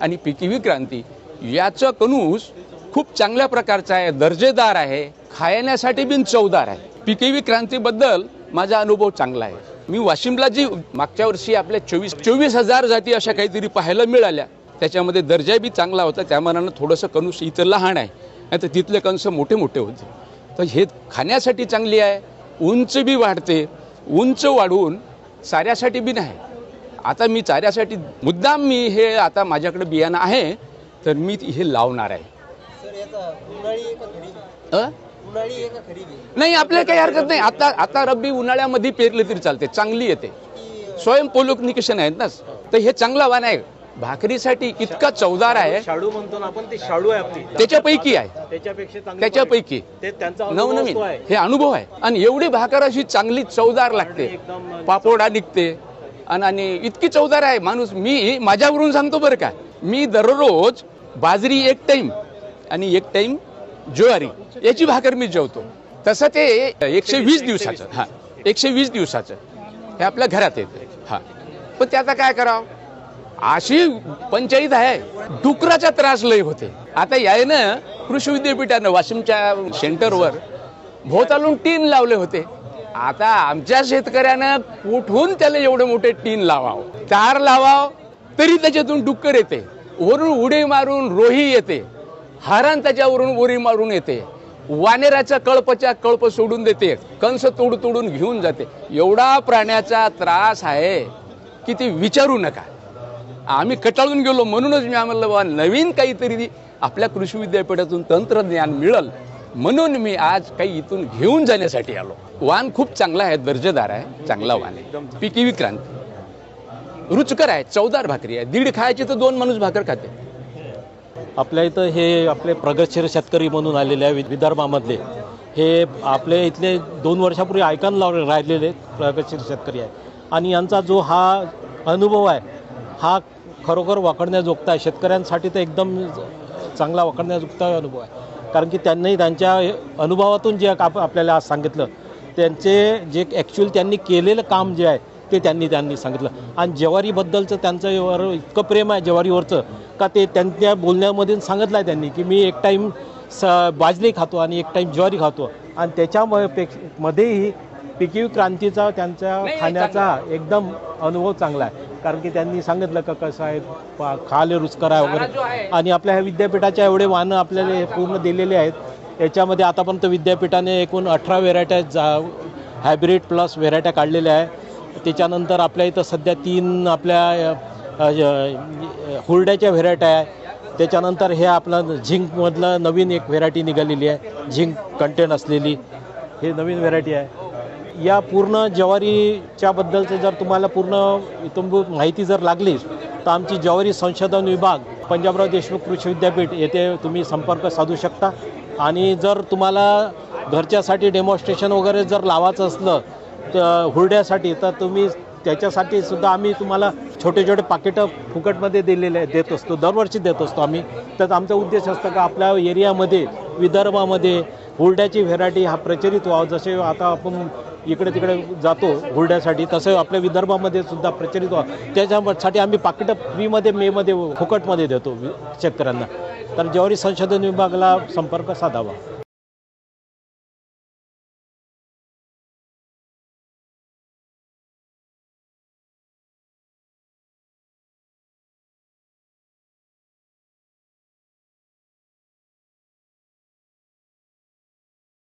आणि पिकी क्रांती याचं कणूस खूप चांगल्या प्रकारचा आहे दर्जेदार आहे खाण्यासाठी बिन चवदार आहे. पिकी क्रांतीबद्दल माझा अनुभव चांगला आहे. मी वाशिमला जी मागच्या वर्षी आपल्या चोवीस चोवीस हजार जाती अशा काहीतरी पाहायला मिळाल्या. त्याच्यामध्ये दर्जा बी चांगला होता त्या मनानं थोडंसं कणूस इथं लहान आहे. नाही तर तिथले कणस मोठे मोठे होते. तर हे खाण्यासाठी चांगली आहे उंच बी वाढते. उंच वाढवून साऱ्यासाठी बी नाही आता मी चाऱ्यासाठी मुद्दाम मी हे आता माझ्याकडे बियाणं आहे तर मी हे लावणार आहे. नाही आपल्याला काही हरकत नाही. आता आता रब्बी उन्हाळ्यामध्ये पेरले तरी चालते चांगली येते. स्वयं पोलोकनिकेशन आहेत ना तर हे चांगलं वाण आहे. भाकरीसाठी इतका चवदार आहे. शाडू म्हणतो ना आपण ते शाडू आहे आपली. त्याच्यापैकी आहे. त्याच्यापेक्षा चांगली त्याच्यापैकी. ते त्यांचा अनुभव नवनवीन. हे अनुभव आहे. आणि एवढी भाकर अशी चांगली चवदार लागते. पापोडा निघते. आणि इतकी चवदार आहे. माणूस मी माझ्यावरून सांगतो बरं का. मी दररोज बाजरी एक टाइम आणि एक टाइम ज्वारी याची भाकर मी जेवतो. तसं ते एकशे वीस दिवसाचं. हा. एकशे वीस दिवसाचं. हे आपल्या घरात येतं. हा. पण त्याचा काय करावं? अशी पंचायत आहे. डुकराचा त्रास लय होते. आता यायनं कृषी विद्यापीठानं वाशिमच्या सेंटरवर भोवतालून टीन लावले होते. आता आमच्या शेतकऱ्यानं कुठून त्याला एवढे मोठे टीन लावाव? तार लावाव तरी त्याच्यातून डुक्कर येते. वरून उडी मारून रोही येते. हरण त्याच्यावरून उडी मारून येते. वानेराच्या कळपच्या कळप सोडून देते. कंस तोड तोडून घेऊन जाते. एवढा प्राण्याचा त्रास आहे की ते विचारू नका. आम्ही कटाळून गेलो म्हणूनच मी आम्हाला बाबा नवीन काहीतरी आपल्या कृषी विद्यापीठातून तंत्रज्ञान मिळल. म्हणून मी आज काही इथून घेऊन जाण्यासाठी आलो. वाण खूप चांगला आहे दर्जेदार आहे चांगला वाण आहे. पिकी विक्रांत. रुचकर आहे चवदार भाकरी आहे. दीड खायची तर दोन माणूस भाकर खाते. आपल्या इथं हे आपले प्रगतशील शेतकरी म्हणून आलेले आहे विदर्भामधले हे आपले इथले दोन वर्षापूर्वी ऐकान लावले राहिलेले प्रगतशील शेतकरी आहे. आणि यांचा जो हा अनुभव आहे हा खरोखर वाकडण्याजोगता आहे. शेतकऱ्यांसाठी तर एकदम चांगला वाकडण्याजोगता अनुभव आहे. कारण की त्यांनी त्यांच्या अनुभवातून जे आप आपल्याला आज सांगितलं त्यांचे जे ॲक्च्युअल त्यांनी केलेलं काम जे आहे ते त्यांनी त्यांनी सांगितलं. आणि ज्वारीबद्दलचं त्यांचं वर इतकं प्रेम आहे ज्वारीवरचं का ते त्यांच्या बोलण्यामध्ये सांगितलं आहे त्यांनी की मी एक टाईम स बाजरी खातो आणि एक टाईम ज्वारी खातो. आणि त्याच्यामुळे पेक्ष मध्येही पिकी क्रांतीचा त्यांच्या खाण्याचा एकदम अनुभव चांगला आहे. कारण की त्यांनी सांगितलं का कसं आहे पा- खाले रुचकर वगैरे. आणि आपल्या ह्या विद्यापीठाच्या एवढे वाहनं आपल्याला पूर्ण दिलेले आहेत. याच्यामध्ये आतापर्यंत विद्यापीठाने एकूण अठरा व्हेरायट्या जा हायब्रिड प्लस व्हेरायट्या काढलेल्या आहे. त्याच्यानंतर आपल्या इथं सध्या तीन आपल्या हुरड्याच्या व्हेरायट्या आहे. त्याच्यानंतर हे आपलं झिंकमधलं नवीन एक व्हेरायटी निघालेली आहे. झिंक कंटेंट असलेली. हे नवीन व्हेरायटी आहे. या पूर्ण ज्वारीच्या बद्दलचं जर तुम्हाला पूर्ण इतंभूत माहिती जर लागली तर आमची ज्वारी संशोधन विभाग पंजाबराव देशमुख कृषी विद्यापीठ येथे तुम्ही संपर्क साधू शकता. आणि जर तुम्हाला घरच्यासाठी डेमॉन्स्ट्रेशन वगैरे जर लावायचं असलं तर हुरड्यासाठी तर तुम्ही त्याच्यासाठी सुद्धा आम्ही तुम्हाला छोटे छोटे पाकिटं फुकटमध्ये दिलेले देत असतो दरवर्षी देत असतो आम्ही. तर आमचा उद्देश असतं का आपल्या एरियामध्ये विदर्भामध्ये हुरड्याची व्हेरायटी हा प्रचलित व्हावं. जसे आता आपण इकडे तिकडे जातो हुरड्यासाठी तसं आपल्या विदर्भामध्ये सुद्धा प्रचलित व्हावं. त्याच्यासाठी आम्ही पाकिटं फ्रीमध्ये मेमध्ये फुकटमध्ये देतो शेतकऱ्यांना. तर ज्वारी संशोधन विभागाला संपर्क साधावा.